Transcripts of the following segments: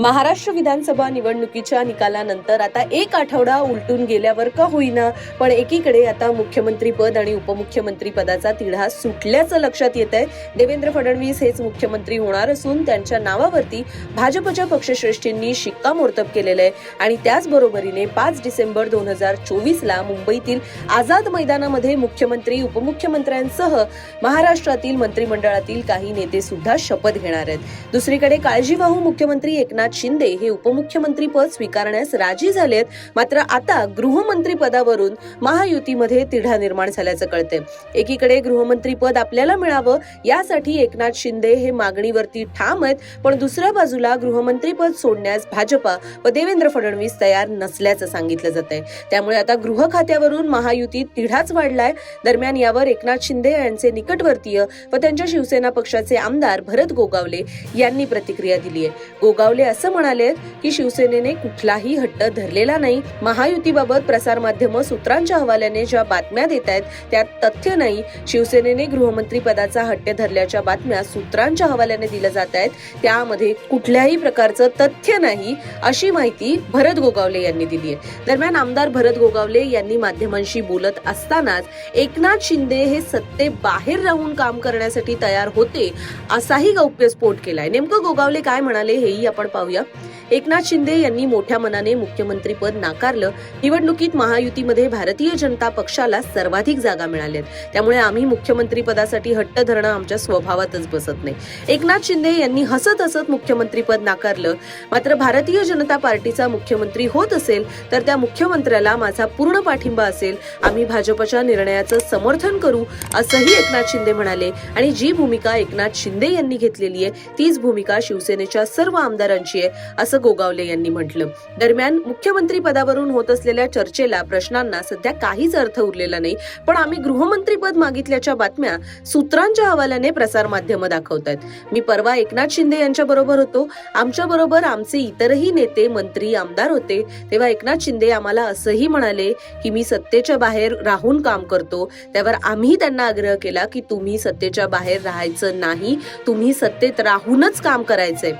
महाराष्ट्र विधानसभा निवडणुकीच्या निकालानंतर आता एक आठवडा उलटून गेल्यावर का होईना पण एकीकडे आता मुख्यमंत्री पद आणि उपमुख्यमंत्री पदाचा तिढा सुटल्याचं लक्षात येत आहे. देवेंद्र फडणवीस हेच मुख्यमंत्री होणार असून त्यांच्या नावावरती भाजपच्या पक्षश्रेष्ठींनी शिक्कामोर्तब केलेलं आहे. आणि त्याचबरोबरीने पाच डिसेंबर दोन हजार चोवीसला मुंबईतील आझाद मैदानामध्ये मुख्यमंत्री उपमुख्यमंत्र्यांसह महाराष्ट्रातील मंत्रिमंडळातील काही नेते सुद्धा शपथ घेणार आहेत. दुसरीकडे काळजीवाहू मुख्यमंत्री एकनाथ शिंदे हे उपमुख्यमंत्री पद स्वीकारण्यास राजी झालेत. मात्र आता गृहमंत्री पदावरून महायुतीमध्ये तिढा निर्माण झाल्याचं कळतंय. एकीकडे गृहमंत्री पद आपल्याला मिळावं यासाठी एकनाथ शिंदे हे मागणीवरती ठाम आहेत पण दुसऱ्या बाजूला गृहमंत्री पद सोडण्यास भाजपा व देवेंद्र फडणवीस तयार नसल्याचं सांगितलं जात आहे त्यामुळे आता गृह खात्यावरून महायुतीत तिढाच वाढलाय. दरम्यान यावर एकनाथ शिंदे यांचे निकटवर्तीय व त्यांच्या शिवसेना पक्षाचे आमदार भरत गोगावले यांनी प्रतिक्रिया दिली आहे गोगावले असं म्हणाले की शिवसेनेने कुठलाही हट्ट धरलेला नाही. महायुतीबाबत प्रसारमाध्यम सूत्रांच्या हवाल्याने ज्या बातम्या देत आहेत त्यात तथ्य नाही. शिवसेनेने गृहमंत्री पदाचा हट्ट धरल्याच्या बातम्या सूत्रांच्या हवाल्याने दिल्या जात आहेत त्यामध्ये कुठल्याही प्रकारचं तथ्य नाही अशी माहिती भरत गोगावले यांनी दिली आहे दरम्यान आमदार भरत गोगावले यांनी माध्यमांशी बोलत असतानाच एकनाथ शिंदे हे सत्ते बाहेर राहून काम करण्यासाठी तयार होते असाही गौप्यस्फोट केलाय. नेमकं गोगावले काय म्हणाले हेही आपण Oh phobia एकनाथ शिंदे यांनी मोठ्या मनाने मुख्यमंत्रीपद नाकारलं. निवडणुकीत महायुतीमध्ये भारतीय जनता पक्षाला सर्वाधिक जागा मिळाल्यात त्यामुळे आम्ही मुख्यमंत्री पदासाठी हट्ट धरणं आमच्या स्वभावातच बसत नाही. एकनाथ शिंदे यांनी हसत हसत मुख्यमंत्रीपद नाकारलं. मात्र भारतीय जनता पार्टीचा मुख्यमंत्री होत असेल तर त्या मुख्यमंत्र्याला माझा पूर्ण पाठिंबा असेल. आम्ही भाजपच्या निर्णयाचं समर्थन करू असंही एकनाथ शिंदे म्हणाले. आणि जी भूमिका एकनाथ शिंदे यांनी घेतलेली आहे तीच भूमिका शिवसेनेच्या सर्व आमदारांची आहे असं गोगावले यांनी म्हटलं. दरम्यान मुख्यमंत्री पदावरून होत असलेल्या चर्चेला प्रश्नांना सध्या काहीच अर्थ उरलेला नाही. पण आम्ही गृहमंत्री पद मागितल्याच्या बातम्या सूत्रांच्या हवाल्याने प्रसारमाध्यमं दाखवत आहेत मी परवा एकनाथ शिंदे यांच्या बरोबर होतो. आमच्या बरोबर आमचे इतरही नेते मंत्री आमदार होते. तेव्हा एकनाथ शिंदे आम्हाला असंही म्हणाले की मी सत्तेच्या बाहेर राहून काम करतो. त्यावर आम्ही त्यांना आग्रह केला की तुम्ही सत्तेच्या बाहेर राहायचं नाही. तुम्ही सत्तेत राहूनच काम करायचंय.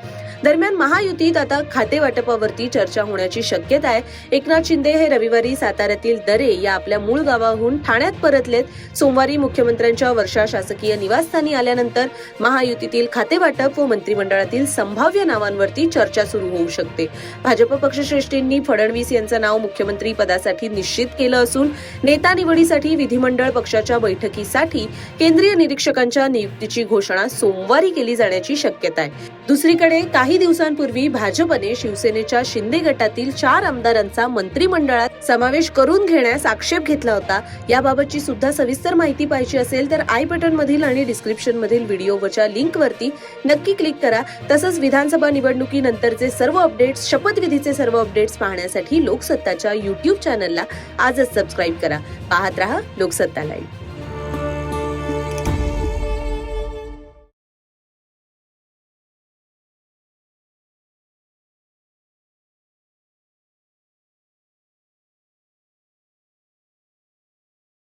दरम्यान महायुतीत आता खाते वाटपावरती चर्चा होण्याची शक्यता आहे. एकनाथ शिंदे हे रविवारी साताऱ्यातील दरे या आपल्या मूळ गावाहून ठाण्यात परतलेत. सोमवारी मुख्यमंत्र्यांच्या वर्षा शासकीय निवासस्थानी आल्यानंतर महायुतीतील खाते वाटप व मंत्रिमंडळातील संभाव्य नावांवरती चर्चा सुरू होऊ शकते. भाजप पक्षश्रेष्ठींनी फडणवीस यांचं नाव मुख्यमंत्री पदासाठी निश्चित केलं असून नेता निवडीसाठी विधिमंडळ पक्षाच्या बैठकीसाठी केंद्रीय निरीक्षकांच्या नियुक्तीची घोषणा सोमवारी केली जाण्याची शक्यता आहे. दुसरीकडे काही दिवसांपूर्वी भाजपने शिवसेनेच्या शिंदे गटातील चार आमदारांचा मंत्रिमंडळात समावेश करून घेण्यास आक्षेप घेतला होता. याबाबतची सुद्धा सविस्तर माहिती पाहिजे असेल तर आय बटन मधील आणि डिस्क्रिप्शन मधील व्हिडिओवरच्या लिंक वरती नक्की क्लिक करा. तसंच विधानसभा निवडणुकीनंतरचे सर्व अपडेट्स शपथविधीचे सर्व अपडेट्स पाहण्यासाठी लोकसत्ताच्या युट्यूब चॅनलला आजच सबस्क्राईब करा. पाहत रहा लोकसत्ता लाईव्ह